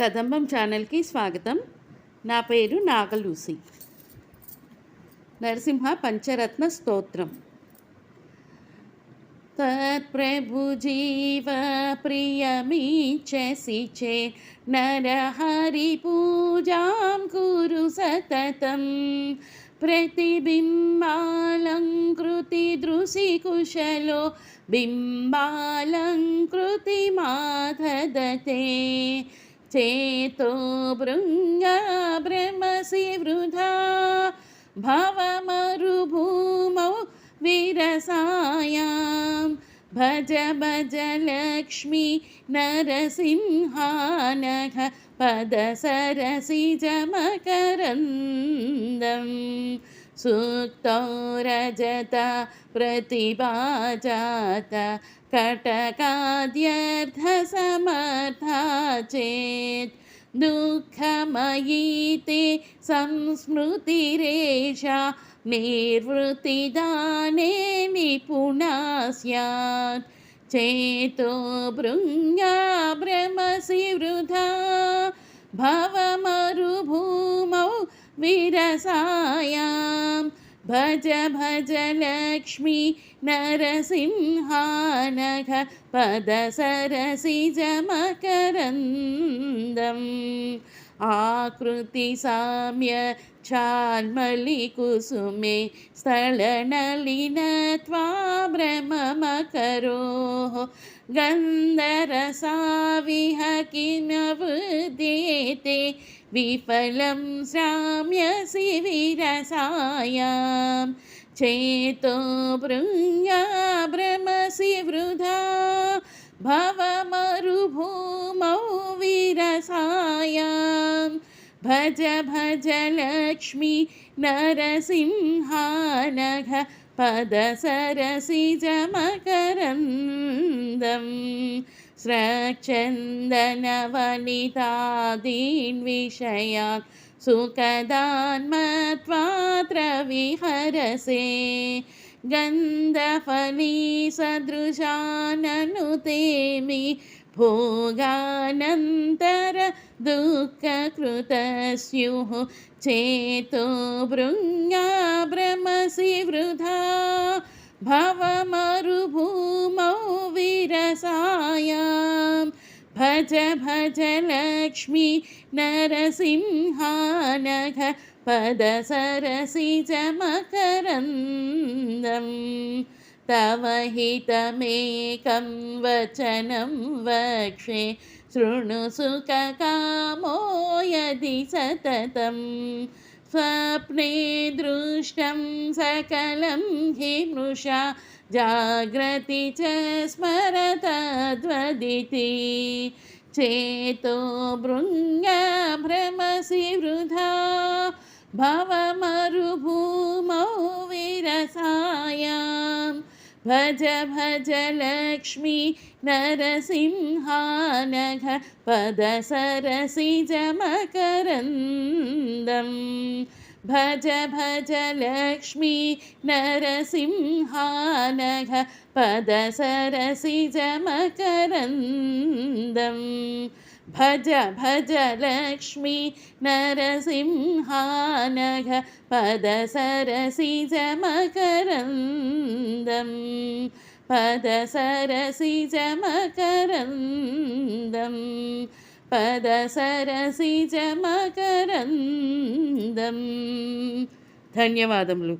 కదంబం ఛానల్కి స్వాగతం నా పేరు నాగలూసి నరసింహ పంచరత్న స్తోత్రం తత్ప్రభుజీవ ప్రియమీచసి చే నరహరి పూజాం కురు సతతం प्रतिबिम्बालङ्कृति दृशि कुशलो बिम्बालङ्कृति माधदते चेतो भृङ्गभ्रमसि वृथा भवमरुभूमौ विरसायां। भज भज लक्ष्मी नरसिंहानघ पदसरसिजमकरन्दं सूक्तौ रजत प्रतिभाजात कटकाद्यर्थसमर्था దుఃఖమయీతే సంస్మృతిరేష నిర్వృతిదానే నిపుణా స్యాత్ చేతో భృంగా భ్రమసి వృధా భవమరుభూమౌ విరసాయా భజ భజ లక్ష్మి నరసింహానఘ పద సరసి జమకరందం. ఆకృతి సామ్య చాల్మలి కుసుమే స్థళనలిన త్వా భ్రమకరో गन्धरसाविहकिनवृदेते विफलं श्राम्यसि विरसायां चेतो भृङ्गा भ्रमसि वृधा भवमरुभूमौ विरसायां भज भज लक्ष्मी नरसिंहानघ पदसरसिजमकरन्दं स्रचन्दनवनितादीन् विषयान् सुखदान्मत्वात्र विहरसे गन्धफलीसदृशाननुतेमि भोगानन्तर दुःखकृतस्युः चेतो भृङ्गा भ्रमसि वृथा भवमरुभूमौ विरसायां भज भज लक्ष्मी नरसिंहानघ पदसरसिजमकरन्दम् तव हितमेकं वचनं वक्षे शृणु सुखकामो यदि सततं स्वप्ने दृष्टं सकलं हि मृषा जाग्रति च स्मरतद्वदिति चेतो भृङ्गभ्रमसि वृथा भवमरुभूमौ विरसायां भज भज लक्ष्मी नरसिंहानघ पदसरसिजमकरन्दम् भज भज लक्ष्मी नरसिंहानघ पदसरसिजमकरन्दम् भज भज लक्ष्मी नरसिंहानघ पदसरसिजमकरन्दम् पदसरसिजमकरन्दम् పదసరసిజమకరందం ధన్యవాదములు.